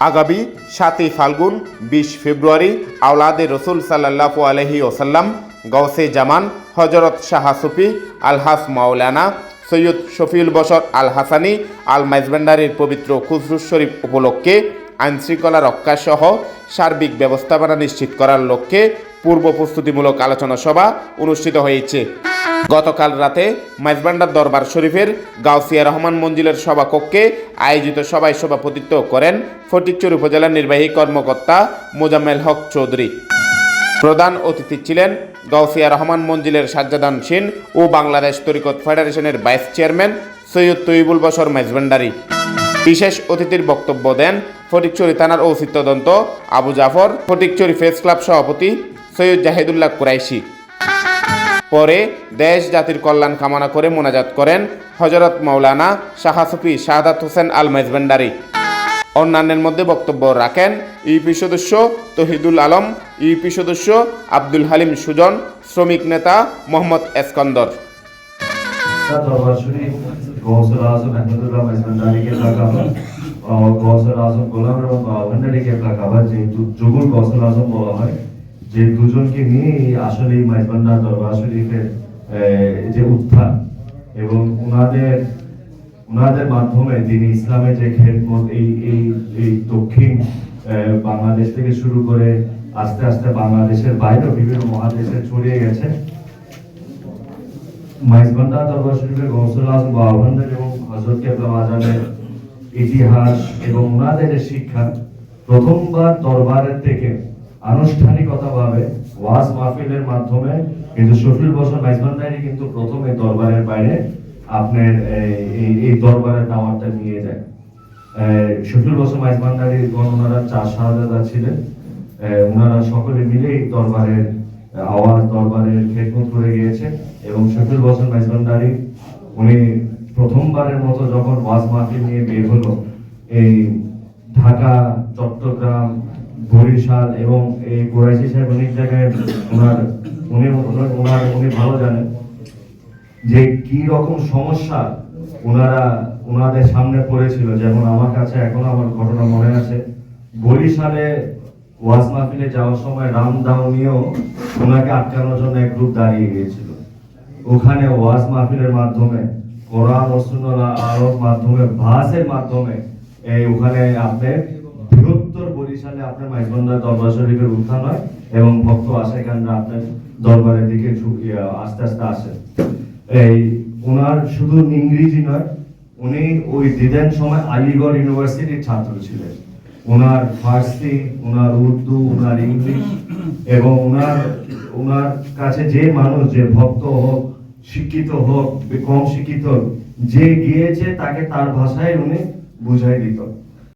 আগামী সাতই ফাল্গুন, বিশ ফেব্রুয়ারি, আওলাদে রসুল সাল্লাহু আলহি ওসাল্লাম গৌসে জামান হজরত শাহ সুফি, আলহাস মাওলানা সৈয়দ শফিউল বসর আল হাসানি আল মাইজবান্ডারির পবিত্র খুসরুস শরীফ উপলক্ষে আইনশৃঙ্খলা রক্ষা সহ সার্বিক ব্যবস্থাপনা নিশ্চিত করার লক্ষ্যে পূর্ব প্রস্তুতিমূলক আলোচনা সভা অনুষ্ঠিত হয়েছে। গতকাল রাতে মাইজবান্ডার দরবার শরীফের গাউসিয়া রহমান মঞ্জিলের সভাকক্ষে আয়োজিত সভায় সভাপতিত্ব করেন ফটিকচুর উপজেলার নির্বাহী কর্মকর্তা মোজাম্মেল হক চৌধুরী। প্রধান অতিথি ছিলেন গাউসিয়া রহমান মঞ্জিলের সাজ্জাদান সিন ও বাংলাদেশ তরিকত ফেডারেশনের ভাইস চেয়ারম্যান সৈয়দ তৈবুল বসর মেজবান্ডারি বিশেষ অতিথির বক্তব্য দেন ফটিকচুরি থানার ওসি তদন্ত আবু জাফর, ফটিকচুরি ফেস ক্লাব সভাপতি সৈয়দ জাহিদুল্লাহ কুরাইশি। পরে দেশ জাতির কল্যাণ কামনা করে মোনাজাত করেন হজরত মৌলানা শাহাসফি শাহাদাত হোসেন আল মেজবেন্ডারি অন্যান্যের মধ্যে বক্তব্য রাখেন ইউপি সদস্য তহিদুল আলম, ইউপি সদস্য আব্দুল হালিম সুজন, শ্রমিক নেতা মোহাম্মদ এসকন্দর। যেহেতু বলা হয়। যে দুজনকে নিয়ে আসলে মাইজবান্ডা দরবার শরীফের যে উত্থান এবং ওনাদের ওনাদের মাধ্যমে তিনি ইসলামের যে খেদমত, এই এই এই দক্ষিণ বাংলাদেশ থেকে শুরু করে আস্তে আস্তে বাংলাদেশের বাইরেও বিভিন্ন মহাদেশে ছড়িয়ে গেছে। মাইজবান্ডা দরবার শরীফের গৌসুল আজম বাবান্ডার এবং হজরত কেবলা মাজানের ইতিহাস এবং ওনাদের যে শিক্ষা, প্রথমবার দরবারের থেকে আনুষ্ঠানিকতাভাবে ওয়াজ মাহফিলের মাধ্যমে কিন্তু শফিল বসর মাইজবান্ডারি কিন্তু প্রথমে দরবারের বাইরে আপনার এই- এই এই দরবারের দাওয়াতটা নিয়ে যায়। শফিল বসর মাইজবান্ডারি ওনারা চার শাহজাদা ছিলেন। ওনারা সকলে মিলে এই দরবারের, আওয়াজ দরবারের খেদমত করে গিয়েছে এবং শফিল বসর মেজবান্ডারি উনি প্রথমবারের মতো যখন ওয়াজ মাহফিল নিয়ে বের হলো, এই ঢাকা, চট্টগ্রাম বরিশাল এবং এই কুরাইশি সাহেব অনেক জায়গায় ওনার, উনি উনি ভালো জানেন যে কি রকম সমস্যা ওনারা ওনাদের সামনে পড়েছিল যেমন আমার কাছে এখনও আমার ঘটনা মনে আছে, বরিশালে ওয়াজ মাহফিলে যাওয়ার সময় রাম দাউনিও ওনাকে আটকানোর জন্য এক গ্রুপ দাঁড়িয়ে গিয়েছিল। ওখানে ওয়াজ মাহফিলের মাধ্যমে, কোরআন সুন্নাহ আরব মাধ্যমে ভাষের মাধ্যমে এই ওখানে আপনার বরিশালে আপনার দরবার শরীফের উত্থান হয় এবং ভক্ত আপনার দরবারের দিকে আস্তে আস্তে আসে এই ওনার শুধু ইংরেজি নয়, উনি ওই দিদেন সময় আলিগড় ইউনিভার্সিটির ছাত্র ছিলেন। ওনার ফার্সি, ওনার উর্দু, ওনার ইংলিশ এবং ওনার ওনার কাছে যে মানুষ, যে ভক্ত হোক, শিক্ষিত হোক, কম শিক্ষিত যে গিয়েছে তাকে তার ভাষায় উনি বুঝাই দিত।